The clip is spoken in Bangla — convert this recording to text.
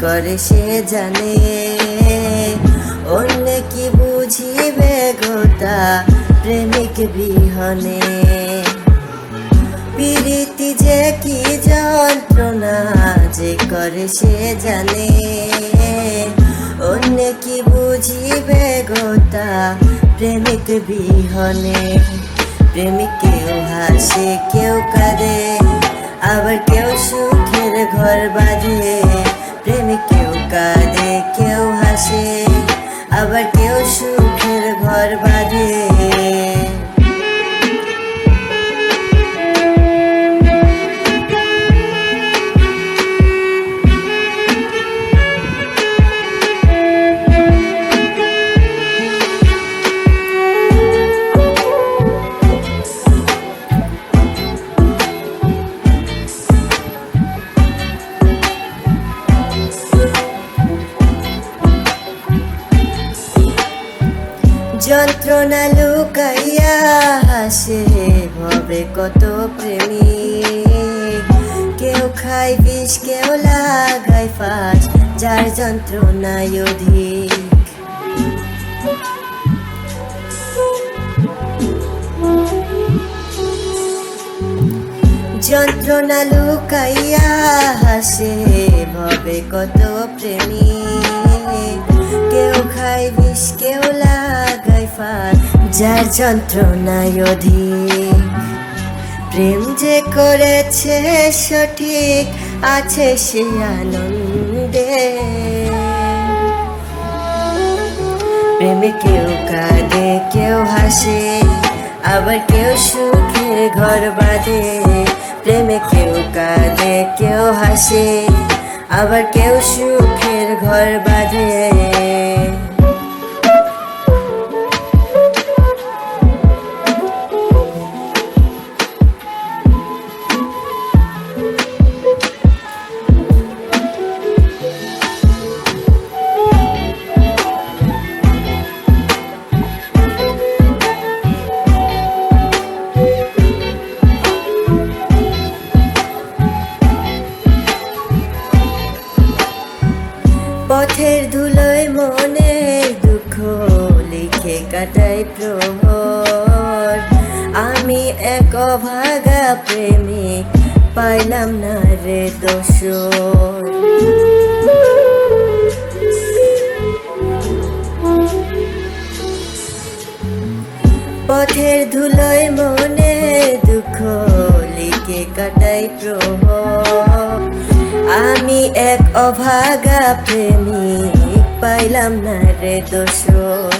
করে সে জানে। অন্য কি বুঝিবে গোটা প্রেমিক বিহনে? প্রীতি যে কি যন্ত্রণা যে করে সে জানে। অন্য কি বুঝিবে গোটা প্রেমিক বিহনে? প্রেমিক কেউ হাসে, কেউ কাঁদে। আবার কেউ সুখের ঘর বাঁধে প্রেমিক কেউ কাঁদে যন্ত্রণা লুকাইয়া হাসে হবে কত প্রেমিক কেউ খায় বিষ, কেউ লাগায় ফাঁস, যার যন্ত্রণায় অধিক। যন্ত্রণা লুকাইয়া হাসে, ভবে কত প্রেমিক কেউ খায় বিষ, কেউ লাগায় ফাঁস যার যন্ত্রণায় অধিক প্রেম যে করেছে সঠিক, আছে সে আনন্দে। প্রেমে কেউ কাঁদে, কেউ হাসে, আবার কেউ সুখের ঘর বাঁধে। প্রেমে কেউ কাঁদে, কেউ হাসে, আবার কেউ সুখের ঘর বাঁধে। পথের ধুলোয় মনের দুঃখ লিখে কাটাই প্রহর। আমি এক অভাগা প্রেমিক পাইলাম না রে দোষর। পথের ধুলোয় মনে দুঃখ লিখে কাটাই প্রহর। আমি এক অভাগা প্রেমিক পাইলাম না রে দোষর